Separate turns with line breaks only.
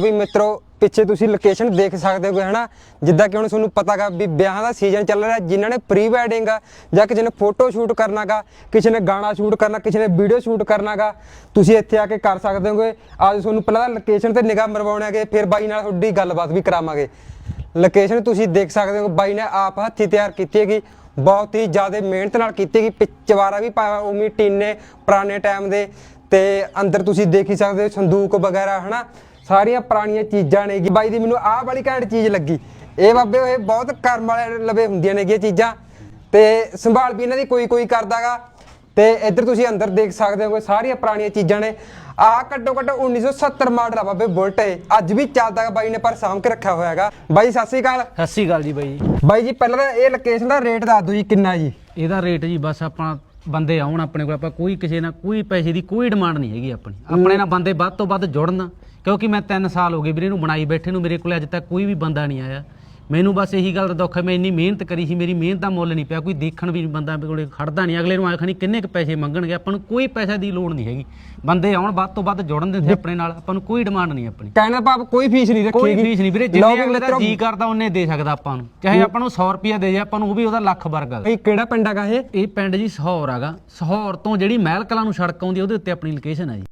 ਵੀ ਮਿੱਤਰੋ, ਪਿੱਛੇ ਤੁਸੀਂ ਲੋਕੇਸ਼ਨ ਦੇਖ ਸਕਦੇ ਹੋ ਹਨਾ? ਜਿੱਦਾਂ ਕਿ ਹੁਣ ਤੁਹਾਨੂੰ ਪਤਾਗਾ ਵੀ ਵਿਆਹਾਂ ਦਾ ਸੀਜ਼ਨ ਚੱਲ ਰਿਹਾ, ਜਿਨ੍ਹਾਂ ਨੇ ਪ੍ਰੀ ਵੈਡਿੰਗ ਆ, ਜਾਂ ਕਿਸੇ ਨੇ ਫੋਟੋ ਸ਼ੂਟ ਕਰਨਾਗਾ ਕਿਸੇ ਨੇ ਗਾਣਾ ਸ਼ੂਟ ਕਰਨਾ, ਕਿਸੇ ਨੇ ਵੀਡੀਓ ਸ਼ੂਟ ਕਰਨਾਗਾ ਤੁਸੀਂ ਇੱਥੇ ਆ ਕੇ ਕਰ ਸਕਦੇ ਹੋਗੇ। ਅੱਜ ਤੁਹਾਨੂੰ ਪਹਿਲਾਂ ਲੋਕੇਸ਼ਨ ਤੇ ਨਿਗਾਹ ਮਰਵਾਉਣਾਗੇ ਫਿਰ ਬਾਈ ਨਾਲ ਤੁਹਾਡੀ ਗੱਲਬਾਤ ਵੀ ਕਰਾਵਾਂਗੇ। ਲੋਕੇਸ਼ਨ ਤੁਸੀਂ ਦੇਖ ਸਕਦੇ ਹੋ ਬਾਈ ਨੇ ਆਪ ਹੱਥੀ ਤਿਆਰ ਕੀਤੀ ਹੈਗੀ, ਬਹੁਤ ਹੀ ਜ਼ਿਆਦਾ ਮਿਹਨਤ ਨਾਲ ਕੀਤੀ ਹੈਗੀ ਪਿਚਵਾਰਾ ਵੀ ਪਾਇਆ ਉਮੀ, ਟੀਨੇ, ਪੁਰਾਣੇ ਟਾਈਮ ਦੇ, ਤੇ ਅੰਦਰ ਤੁਸੀਂ ਦੇਖ ਹੀ ਸਕਦੇ ਹੋ, ਸੰਦੂਕ ਵਗੈਰਾ, ਹਨਾ? ਸਾਰੀਆਂ ਪੁਰਾਣੀਆਂ ਚੀਜ਼ਾਂ ਨੇਗੀ ਬਾਈ ਦੀ ਮੈਨੂੰ ਆਹ ਵਾਲੀ ਘੈਂਟ ਚੀਜ਼ ਲੱਗੀ। ਇਹ ਬਾਬੇ ਇਹ ਬਹੁਤ ਕਰਮ ਵਾਲੇ ਲਵੇ ਹੁੰਦੀਆਂ ਨੇਗੀਆਂ ਚੀਜ਼ਾਂ। ਤੇ ਸੰਭਾਲ ਵੀ ਇਹਨਾਂ ਦੀ ਕੋਈ ਕੋਈ ਕਰਦਾਗਾ। ਤੇ ਇੱਧਰ ਤੁਸੀਂ ਅੰਦਰ ਦੇਖ ਸਕਦੇ ਹੋ ਸਾਰੀਆਂ ਪੁਰਾਣੀਆਂ ਚੀਜ਼ਾਂ ਨੇ। ਆਹ ਘੱਟੋ ਘੱਟ 1970 ਮਾਡਲ ਆ ਬਾਬੇ ਬੁਲਟ ਇਹ। ਅੱਜ ਵੀ ਚੱਲਦਾ ਬਾਈ ਨੇ ਪਰ ਸਾਂਭ ਕੇ ਰੱਖਿਆ ਹੋਇਆ ਹੈਗਾ ਬਾਈ ਸਤਿ ਸ੍ਰੀ ਅਕਾਲ।
ਸਤਿ ਸ਼੍ਰੀ ਅਕਾਲ ਜੀ ਬਾਈ।
ਬਾਈ ਜੀ ਪਹਿਲਾਂ ਤਾਂ ਇਹ ਲੋਕੇਸ਼ਨ ਦਾ ਰੇਟ ਦੱਸ ਦਿਓ ਜੀ ਕਿੰਨਾ ਜੀ?
ਇਹਦਾ ਰੇਟ ਜੀ ਬਸ ਆਪਾਂ ਬੰਦੇ ਆਉਣ ਆਪਣੇ ਕੋਲ। ਆਪਾਂ ਕੋਈ ਕਿਸੇ ਨਾਲ ਕੋਈ ਪੈਸੇ ਦੀ ਕੋਈ ਡਿਮਾਂਡ ਨਹੀਂ ਹੈਗੀ ਆਪਣੀ। ਆਪਣੇ ਨਾਲ ਬੰਦੇ ਵੱਧ ਤੋਂ ਵੱਧ ਜੁੜਨ। ਕਿਉਂਕਿ ਮੈਂ 3 ਸਾਲ ਹੋ ਗਏ ਵੀਰੇ ਨੂੰ ਬਣਾਈ ਬੈਠੇ ਨੂੰ ਮੇਰੇ ਕੋਲ ਅੱਜ ਤੱਕ ਕੋਈ ਵੀ ਬੰਦਾ ਨਹੀਂ ਆਇਆ। ਮੈਨੂੰ ਬਸ ਇਹੀ ਗੱਲ ਦਾ ਦੁੱਖ ਹੈ ਮੈਂ ਇੰਨੀ ਮਿਹਨਤ ਕਰੀ ਸੀ ਮੇਰੀ ਮਿਹਨਤ ਦਾ ਮੁੱਲ ਨਹੀਂ ਪਿਆ ਕੋਈ ਦੇਖਣ ਵੀ ਬੰਦਾ ਮੇਰੇ ਕੋਲੇ ਖੜਦਾ ਨਹੀਂ ਅਗਲੇ ਨੂੰ ਆਖਣੀ ਕਿੰਨੇ ਕੁ ਪੈਸੇ ਮੰਗਣਗੇ ਆਪਾਂ ਨੂੰ ਕੋਈ ਪੈਸੇ ਦੀ ਲੋੜ ਨਹੀਂ ਹੈਗੀ। ਬੰਦੇ ਆਉਣ ਵੱਧ ਤੋਂ ਵੱਧ ਜੁੜਨ ਦੇ ਆਪਣੇ ਨਾਲ ਆਪਾਂ ਨੂੰ ਕੋਈ ਡਿਮਾਂਡ ਨਹੀਂ ਆਪਣੀ।
ਦਾ ਭਾਵ ਕੋਈ ਫੀਸ ਨਹੀਂ ਰੱਖੀ
ਕੋਈ। ਫੀਸ ਨਹੀਂ ਵੀਰੇ ਜਿੰਨੇ ਅਗਲੇ ਦਾ ਜੀ ਕਰਦਾ ਉਹਨੇ ਦੇ ਸਕਦਾ ਆਪਾਂ ਨੂੰ। ਚਾਹੇ ਆਪਾਂ ਨੂੰ 100 ਰੁਪਿਆ ਦੇ ਜੇ ਆਪਾਂ ਨੂੰ ਉਹ ਵੀ ਉਹਦਾ ਲੱਖ ਵਰਗਾ
ਇਹ ਕਿਹੜਾ ਪਿੰਡ ਹੈਗਾ ਇਹ?
ਇਹ ਪਿੰਡ ਜੀ ਸਹੌਰ ਹੈਗਾ। ਸਹੌਰ ਤੋਂ ਜਿਹੜੀ ਮਹਿਲ ਕਲਾਂ ਨੂੰ ਸੜਕ ਆਉਂਦੀ ਉਹਦੇ ਉੱਤੇ ਆਪਣੀ ਲੋਕੇਸ਼ਨ ਹੈ ਜੀ।